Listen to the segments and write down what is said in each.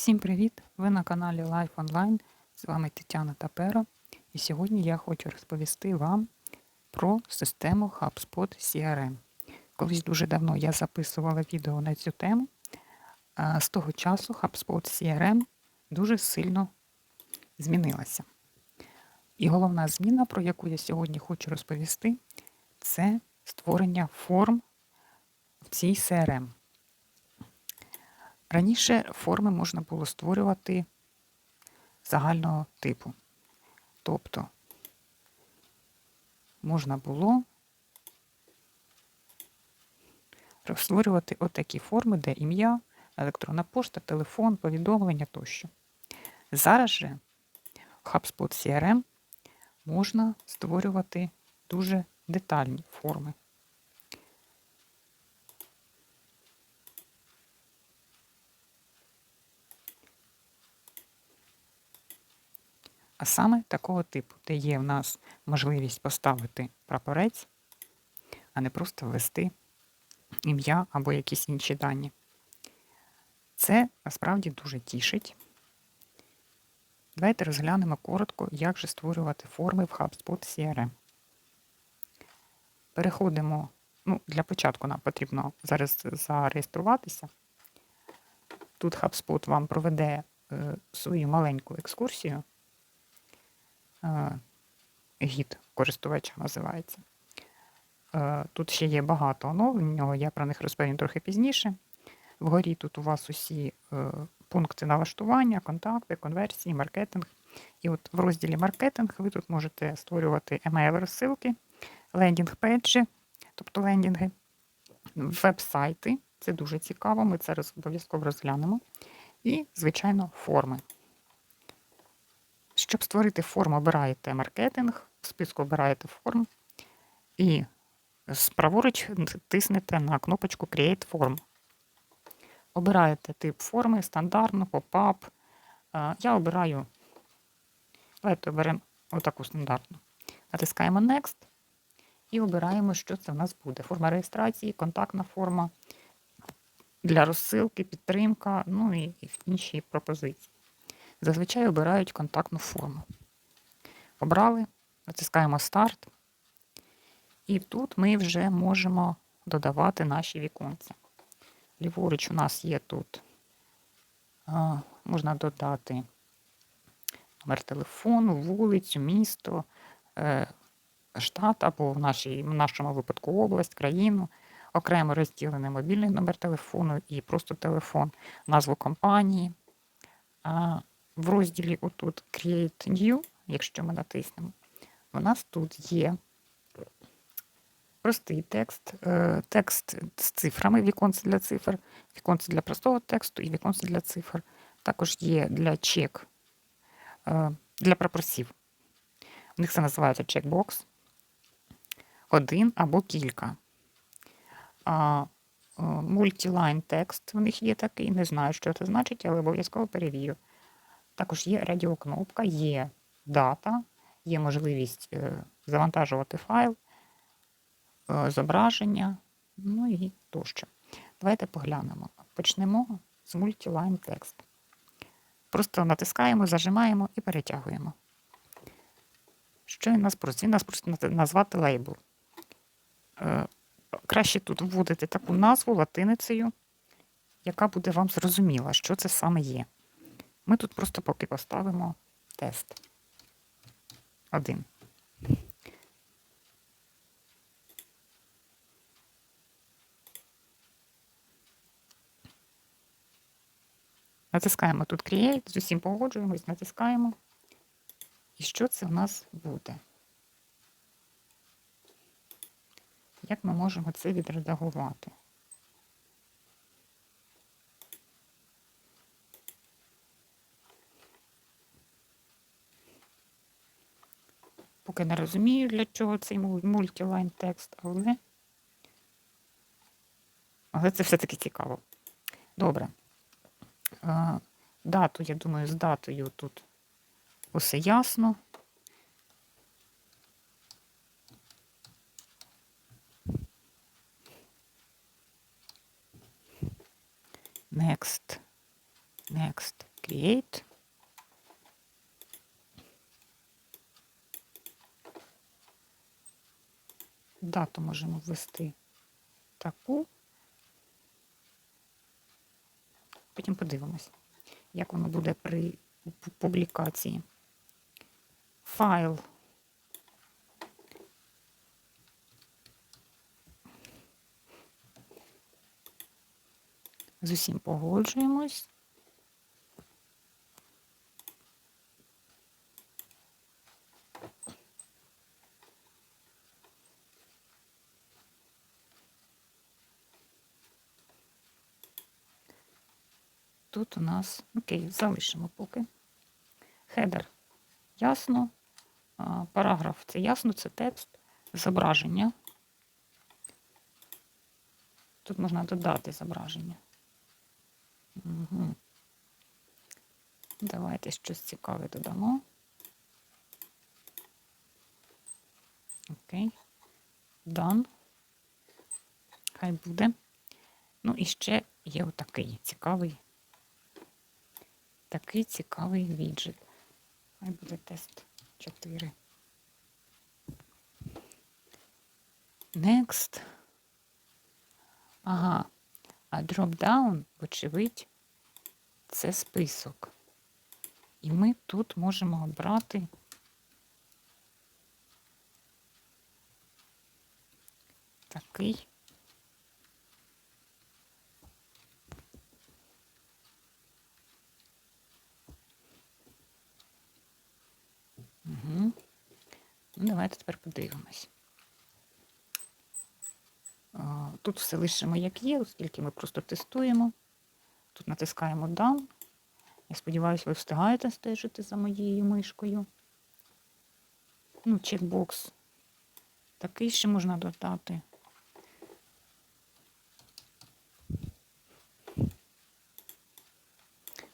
Всім привіт! Ви на каналі Life Online. З вами Тетяна Таперо. І сьогодні я хочу розповісти вам про систему HubSpot CRM. Колись дуже давно я записувала відео на цю тему. З того часу HubSpot CRM дуже сильно змінилася. І головна зміна, про яку я сьогодні хочу розповісти, це створення форм в цій CRM. Раніше форми можна було створювати загального типу. Тобто можна було створювати отакі форми, де ім'я, електронна пошта, телефон, повідомлення тощо. Зараз же в HubSpot CRM можна створювати дуже детальні форми. А саме такого типу, де є в нас можливість поставити прапорець, а не просто ввести ім'я або якісь інші дані. Це насправді дуже тішить. Давайте розглянемо коротко, як же створювати форми в HubSpot CRM. Переходимо, ну, для початку нам потрібно зараз зареєструватися. Тут HubSpot вам проведе е, свою маленьку екскурсію гід користувача називається. Е, тут ще є багато оновлень, я про них розповім трохи пізніше. Вгорі тут у вас усі е, пункти налаштування, контакти, конверсії, маркетинг. І от в розділі маркетинг ви тут можете створювати емейл-розсилки, лендінг-педжі, тобто лендінги, веб-сайти. Це дуже цікаво, ми це обов'язково розглянемо. І, звичайно, форми. Щоб створити форму, обираєте маркетинг, в списку обираєте форм і праворуч тиснете на кнопочку Create Form. Обираєте тип форми, стандартну, поп-ап. Я обираю, давайте оберемо отаку стандартну. Натискаємо Next і обираємо, що це в нас буде. Форма реєстрації, контактна форма для розсилки, підтримка, ну і інші пропозиції. Зазвичай обирають контактну форму. Обрали, натискаємо старт. І тут ми вже можемо додавати наші віконця. Ліворуч у нас є тут, можна додати номер телефону, вулицю, місто, е, штат або в, нашій, в нашому випадку область, країну, окремо розділений мобільний номер телефону і просто телефон, назву компанії. А, в розділі отут Create New, якщо ми натиснемо, у нас тут є простий текст, е, текст з цифрами, віконце для цифр, віконце для простого тексту і віконце для цифр. Також є для чек, е, для прапорців. У них це називається чекбокс. Один або кілька. Мультілайн текст в них є такий, не знаю, що це значить, але обов'язково перевірю. Також є радіокнопка, є дата, є можливість е, завантажувати файл, е, зображення, ну і тощо. Давайте поглянемо. Почнемо з Multiline Text. Просто натискаємо, зажимаємо і перетягуємо. Що він нас просить? Він нас просить назвати лейбл. Е, краще тут вводити таку назву латиницею, яка буде вам зрозуміла, що це саме є. Ми тут просто поки поставимо тест. Один. Натискаємо тут Create, з усім погоджуємось, натискаємо. І що це в нас буде? Як ми можемо це відредагувати? Поки не розумію, для чого цей мультилайн текст, але але це все-таки цікаво. Добре. Дату, я думаю, з датою тут усе ясно. Next. Next. Create. Дату можемо ввести таку. Потім подивимось, як воно буде при публікації. Файл. З усім погоджуємось. Тут у нас, окей, залишимо поки. Хедер ясно. Параграф це ясно, це текст, зображення. Тут можна додати зображення. Угу. Давайте щось цікаве додамо. Окей. Done. Хай буде. Ну і ще є отакий цікавий. Такий цікавий віджит. Хай буде тест 4. Next. Ага. А дропдаун, вочевидь, це список. І ми тут можемо обрати такий. Угу. Ну, давайте тепер подивимось. Тут все лишимо як є, оскільки ми просто тестуємо. Тут натискаємо Done. Я сподіваюся, ви встигаєте стежити за моєю мишкою. Ну, чекбокс. Такий ще можна додати.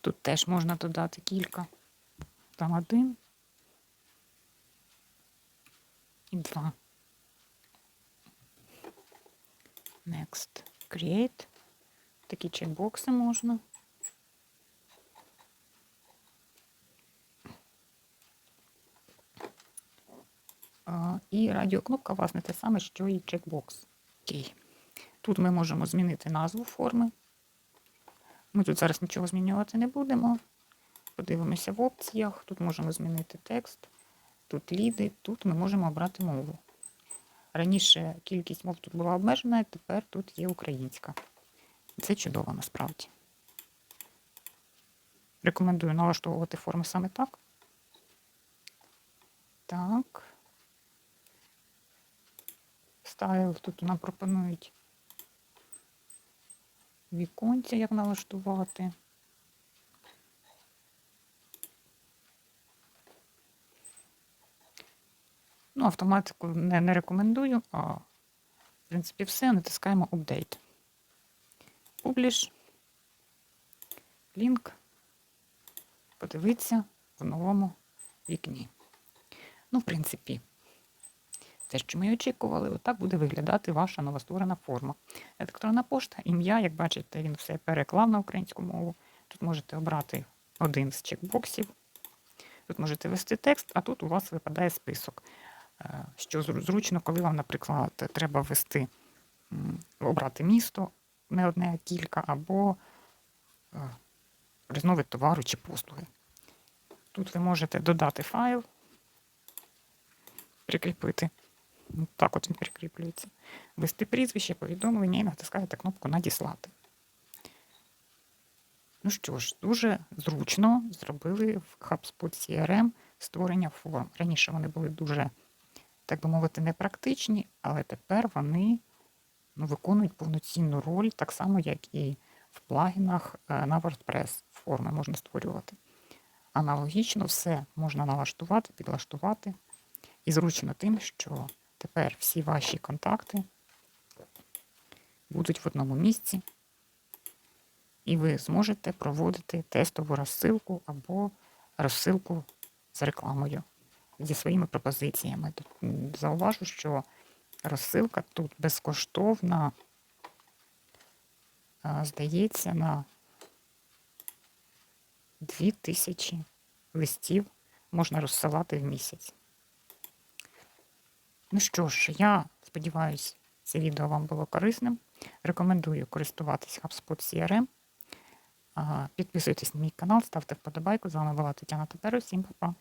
Тут теж можна додати кілька. Там один. І два. Next. Create. Такі чекбокси можна. А, І радіокнопка, власне, те саме, що і чекбокс. Окей. Тут ми можемо змінити назву форми. Ми тут зараз нічого змінювати не будемо. Подивимося в опціях. Тут можемо змінити текст, тут ліди, тут ми можемо обрати мову. Раніше кількість мов тут була обмежена, тепер тут є українська. Це чудово насправді. Рекомендую налаштовувати форми саме так. Так. Стайл тут нам пропонують віконця, як налаштувати. Ну, автоматику не, не рекомендую, а в принципі все. Натискаємо Update. Publish. Лінк. Подивитися в новому вікні. Ну, в принципі, те, що ми очікували, отак буде виглядати ваша новостворена форма. Електронна пошта, ім'я, як бачите, він все переклав на українську мову. Тут можете обрати один з чекбоксів. Тут можете ввести текст, а тут у вас випадає список. Е, Що зручно, коли вам, наприклад, треба ввести, м, обрати місто, не одне, а кілька, або е, різновид товару чи послуги. Тут ви можете додати файл, прикріпити. Так от він прикріплюється. Ввести прізвище, повідомлення і натискаєте кнопку Надіслати. Ну що ж, дуже зручно зробили в HubSpot CRM створення форм. Раніше вони були дуже, так би мовити, непрактичні, але тепер вони ну, виконують повноцінну роль, так само, як і в плагінах е, на WordPress форми можна створювати. Аналогічно все можна налаштувати, підлаштувати. І зручно тим, що тепер всі ваші контакти будуть в одному місці, і ви зможете проводити тестову розсилку або розсилку з рекламою зі своїми пропозиціями. Зауважу, що розсилка тут безкоштовна, здається, на 2000 листів можна розсилати в місяць. Ну що ж, я сподіваюся, це відео вам було корисним. Рекомендую користуватись HubSpot CRM. Підписуйтесь на мій канал, ставте вподобайку. З вами була Тетяна Татару. Всім па-па.